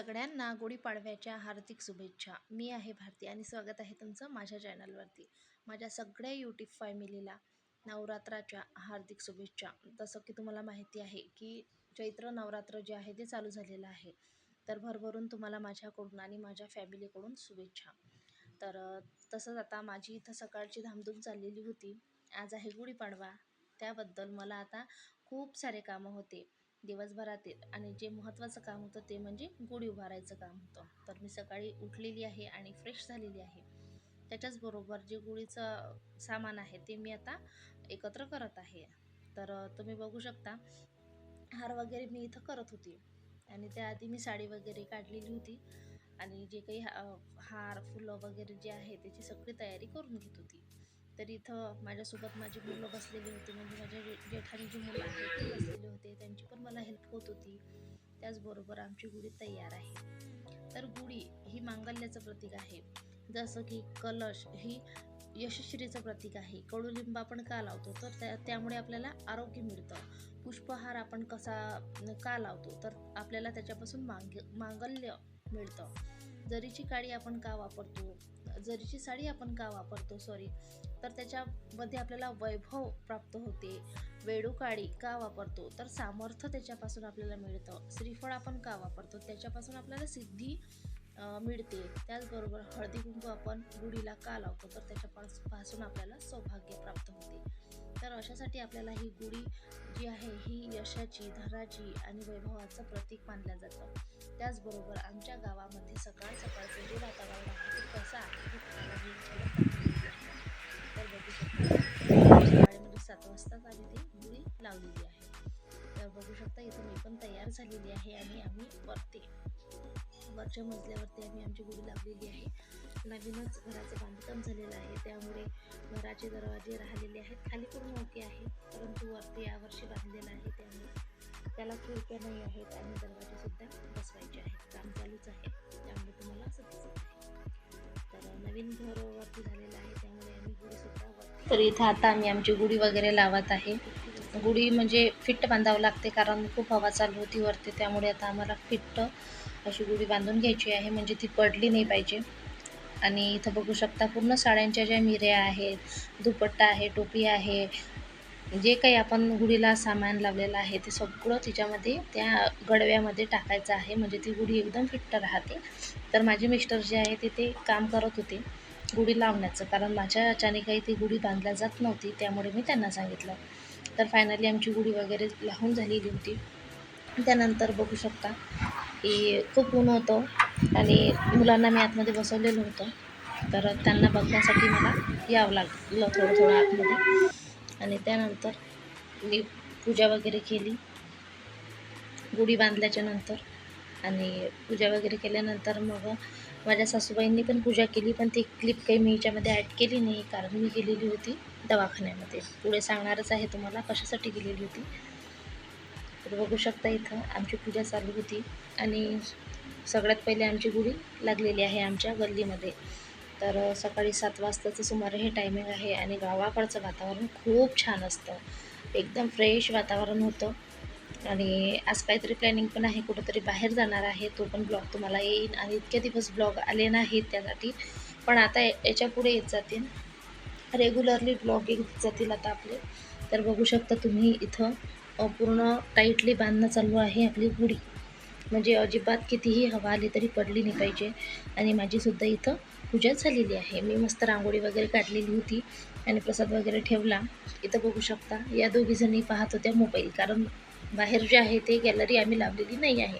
सगळ्यांना गुढीपाडव्याच्या हार्दिक शुभेच्छा. मी आहे भारती आणि स्वागत आहे तुमचं माझ्या चॅनलवरती. माझ्या सगळ्या यूट्यूब फॅमिलीला नवरात्राच्या हार्दिक शुभेच्छा. तसं की तुम्हाला माहिती आहे की चैत्र नवरात्र जे आहे ते चालू झालेलं आहे. तर भरभरून तुम्हाला माझ्याकडून आणि माझ्या फॅमिलीकडून शुभेच्छा. तर तसंच आता माझी इथं सकाळची धामधूम चाललेली होती. आज आहे गुढीपाडवा. त्याबद्दल मला आता खूप सारे कामं होते. दिवसभरातील आणि जे महत्त्वाचं काम होतं ते म्हणजे गुढी उभारायचं काम होतं. तर मी सकाळी उठलेली आहे आणि फ्रेश झालेली आहे. त्याच्याचबरोबर जे गुढीचं सामान आहे ते मी आता एकत्र करत आहे. तर तुम्ही बघू शकता हार वगैरे मी इथं करत होती. आणि त्याआधी मी साडी वगैरे काढलेली होती. आणि जे काही हार फुलं वगैरे जे आहे त्याची सगळी तयारी करून घेत होती. तर इथं माझ्यासोबत माझी मुलं बसलेली होती. म्हणजे माझ्या जे जेठानी जी मुलं आहेत ते बसलेले होते. त्यांची पण मला हेल्प होत होती. त्याचबरोबर आमची गुढी तयार आहे. तर गुढी ही मांगल्याचं प्रतीक आहे. जसं की कलश ही यशस्वीचं प्रतीक आहे. कडुलिंब आपण का लावतो? तर त्या त्यामुळे आपल्याला आरोग्य मिळतं. पुष्पहार आपण कसा का लावतो? तर आपल्याला त्याच्यापासून मांग मांगल्य मिळतं. जरीची काडी आपण का वापरतो? जरीची साडी आपण का वापरतो? सॉरी तर त्याच्यामध्ये आपल्याला वैभव प्राप्त होते. वेडूकाडी का वापरतो? तर सामर्थ्य त्याच्यापासून आपल्याला मिळतं. श्रीफळ आपण का वापरतो? त्याच्यापासून आपल्याला सिद्धी मिळते. त्याचबरोबर हळदी कुंकू आपण गुढीला का लावतो? तर त्याच्यापासून आपल्याला सौभाग्य प्राप्त होते. तर अशासाठी आपल्याला ही गुढी जी आहे ही यशाची धनाची आणि वैभवाचं प्रतीक मानलं जातं. त्याचबरोबर आमच्या गावामध्ये सकाळ सकाळचं जे वातावरण आहे. ते कसं आहे? हे तुम्हाला मी तर बघू शकता शाळेमध्ये सात वाजताच आम्ही ती गुढी लावलेली आहे. तर बघू शकता इथं मी पण तयार झालेली आहे आणि आम्ही वरती वरच्या मजल्यावरती आम्ही आमची गुढी लावलेली आहे. नवीनच घराचं बांधकाम झालेलं आहे. त्यामुळे घराचे दरवाजे राहिलेले आहेत. खाली पण मोठे आहे परंतु वरती यावर्षी बांधलेलं आहे. त्यामुळे त्याला खिडक्या नाही आहेत आणि दरवाजे सुद्धा बसवायचे आहेत. काम चालूच आहे. त्यामुळे तुम्हाला असं दिसत आहे तर नवीन घर वरती झालेलं आहे त्यामुळे आम्ही गुढी सुद्धा तर इथं आता आम्ही आमची गुढी वगैरे लावत आहे. गुढी म्हणजे फिट्ट बांधावं लागते कारण खूप हवा चालू होती वरती त्यामुळे आता आम्हाला फिट्ट अशी गुढी बांधून घ्यायची आहे. म्हणजे ती पडली नाही पाहिजे. आणि इथं बघू शकता पूर्ण साड्यांच्या ज्या मिऱ्या आहेत दुपट्टा आहे टोपी आहे जे काही आपण गुढीला सामान लावलेलं आहे ते सगळं तिच्यामध्ये त्या गडव्यामध्ये टाकायचं आहे. म्हणजे ती गुढी एकदम फिट्ट राहते. तर माझे मिस्टर जे आहे ते ते काम करत होते गुढी लावण्याचं. कारण माझ्या याच्याने काही ती गुढी बांधल्या जात नव्हती त्यामुळे मी त्यांना सांगितलं. तर फायनली आमची गुढी वगैरे लावून झालेली होती. त्यानंतर बघू शकता की खूप ऊन होतं आणि मुलांना मी आतमध्ये बसवलेलं होतं. तर त्यांना बघण्यासाठी मला यावं लागलं थोडं थोडं आतमध्ये. आणि त्यानंतर मी पूजा वगैरे केली. गुढी बांधल्याच्या नंतर. आणि पूजा वगैरे केल्यानंतर मग माझ्या सासूबाईंनी पण पूजा केली पण ती क्लिप काही मी याच्यामध्ये ॲड केली नाही कारण मी गेलेली होती दवाखान्यामध्ये. पुढे सांगणारच आहे तुम्हाला कशासाठी गेलेली होती. तर बघू शकता इथं आमची पूजा चालू होती. आणि सगळ्यात पहिले आमची गुढी लागलेली आहे आमच्या गल्लीमध्ये. तर सकाळी सात वाजताचं सुमारे हे टायमिंग आहे आणि गावाकडचं वातावरण खूप छान असतं. एकदम फ्रेश वातावरण होतं. आणि आज काहीतरी प्लॅनिंग पण आहे कुठंतरी बाहेर जाणार आहे. तो पण ब्लॉग तुम्हाला येईल. आणि इतके दिवस ब्लॉग आले नाहीत त्यासाठी. पण आता याच्यापुढे येत जातील. रेग्युलरली ब्लॉग येत जातील आता आपले. तर बघू शकता तुम्ही इथं पूर्ण टाईटली बांधणं चालू आहे आपली गुढी. म्हणजे अजिबात कितीही हवा आली तरी पडली नाही पाहिजे. आणि माझीसुद्धा इथं पूजा झालेली आहे. मी मस्त रांगोळी वगैरे काढलेली होती आणि प्रसाद वगैरे ठेवला. इथं बघू शकता या दोघीजणी पाहत होत्या मोबाईल कारण बाहेर जे आहे ते गॅलरी आम्ही लावलेली नाही आहे.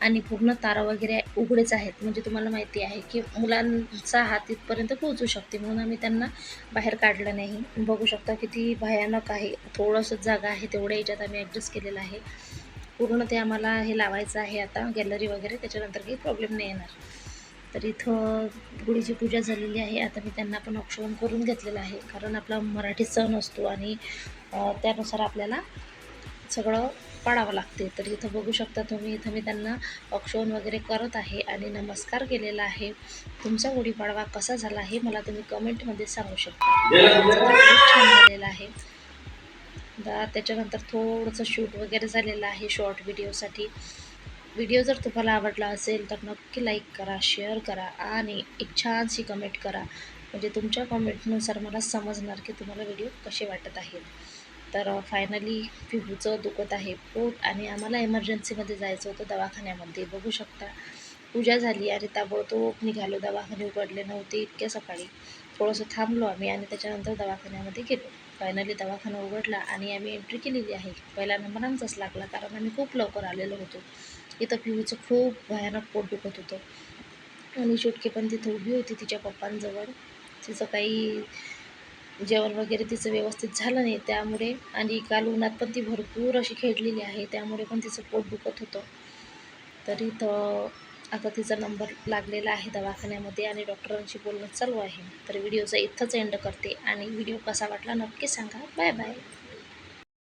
आणि पूर्ण तारा वगैरे उघडेच आहेत. म्हणजे तुम्हाला माहिती आहे की मुलांचा हात इथपर्यंत पोहोचू शकते. म्हणून आम्ही त्यांना बाहेर काढलं नाही. बघू शकता किती भयानक आहे. थोडंसं जागा आहे तेवढ्या याच्यात आम्ही ॲडजस्ट केलेलं आहे. पूर्ण ते आम्हाला हे लावायचं आहे आता गॅलरी वगैरे त्याच्यानंतर काही प्रॉब्लेम नाही येणार. तर इथं गुढीची पूजा झालेली आहे. आता मी त्यांना पण औक्षण करून घेतलेलं आहे. कारण आपला मराठी सण असतो आणि त्यानुसार आपल्याला सगळं पाळावं लागते. तर इथं बघू शकता तुम्ही इथं मी त्यांना औक्षण वगैरे करत आहे आणि नमस्कार केलेला आहे. तुमचा गुढीपाडवा कसा झाला हे मला तुम्ही कमेंटमध्ये सांगू शकता. खूप छान झालेला आहे. दा त्याच्यानंतर थोडंसं शूट वगैरे झालेलं आहे शॉर्ट व्हिडिओसाठी व्हिडिओ जर तुम्हाला आवडला असेल तर नक्की लाईक करा शेअर करा आणि एक छानशी कमेंट करा. म्हणजे तुमच्या कमेंटनुसार मला समजणार की तुम्हाला व्हिडिओ कसे वाटत आहेत. तर फायनली पिहूचं दुखत आहे पोट आणि आम्हाला इमर्जन्सीमध्ये जायचं होतं दवाखान्यामध्ये. बघू शकता पूजा झाली आणि ताबडतोब निघालो. दवाखाने उघडले नव्हते इतक्या सकाळी. थोडंसं थांबलो आम्ही आणि त्याच्यानंतर दवाखान्यामध्ये गेलो. फायनली दवाखाना उघडला आणि आम्ही एंट्री केलेली आहे. पहिला नंबर आमचाच लागला कारण आम्ही खूप लवकर आलेलो होतो. इथं पिहूचं खूप भयानक पोट दुखत होतं. आणि चुटकी पण तिथं उभी होती तिच्या पप्पांजवळ. तिचं काही जेवण वगैरे तिचं व्यवस्थित झालं नाही. त्यामुळे आणि काल उन्हात पण ती भरपूर अशी खेळलेली आहे त्यामुळे पण तिचं पोट दुखत होतं. तर इथं आता तिचा नंबर लागलेला आहे दवाखान्यामध्ये आणि डॉक्टरांशी बोलणं चालू आहे. तर व्हिडिओचा इथंच एंड करते आणि व्हिडिओ कसा वाटला नक्की सांगा. Bye bye.